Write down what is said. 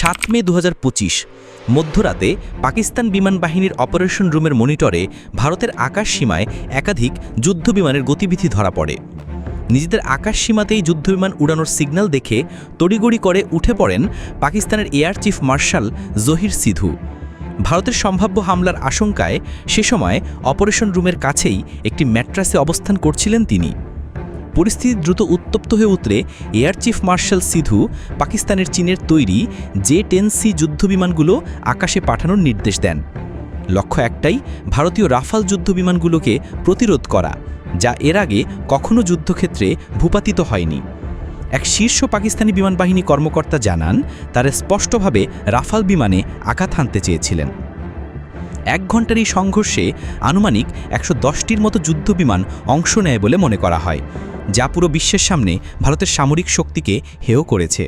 সাত মে দু হাজার পঁচিশ, মধ্যরাতে পাকিস্তান বিমান বাহিনীর অপারেশন রুমের মনিটরে ভারতের আকাশ সীমায় একাধিক যুদ্ধবিমানের গতিবিধি ধরা পড়ে। নিজেদের আকাশ সীমাতেই যুদ্ধবিমান উড়ানোর সিগন্যাল দেখে তড়িগড়ি করে উঠে পড়েন পাকিস্তানের air chief marshal Zaheer Sidhu. ভারতের সম্ভাব্য হামলার আশঙ্কায় সে সময় অপারেশন রুমের কাছেই একটি ম্যাট্রাসে অবস্থান করছিলেন তিনি। পরিস্থিতি দ্রুত উত্তপ্ত হয়ে উতরে এয়ার চিফ মার্শাল সিধু পাকিস্তানের চীনের তৈরি জে টেন সি যুদ্ধবিমানগুলো আকাশে পাঠানোর নির্দেশ দেন। লক্ষ্য একটাই, ভারতীয় রাফাল যুদ্ধবিমানগুলোকে প্রতিরোধ করা, যা এর আগে কখনো যুদ্ধক্ষেত্রে ভূপাতিত হয়নি। এক শীর্ষ পাকিস্তানি বিমান বাহিনী কর্মকর্তা জানান, তারা স্পষ্টভাবে রাফাল বিমানে আঘাত হানতে চেয়েছিলেন। এক ঘণ্টার এই সংঘর্ষে আনুমানিক একশো দশটির মতো যুদ্ধবিমান অংশ নেয় বলে মনে করা হয়। যা পুরো বিশ্বের সামনে ভারতের সামরিক শক্তিকে হেয় করেছে।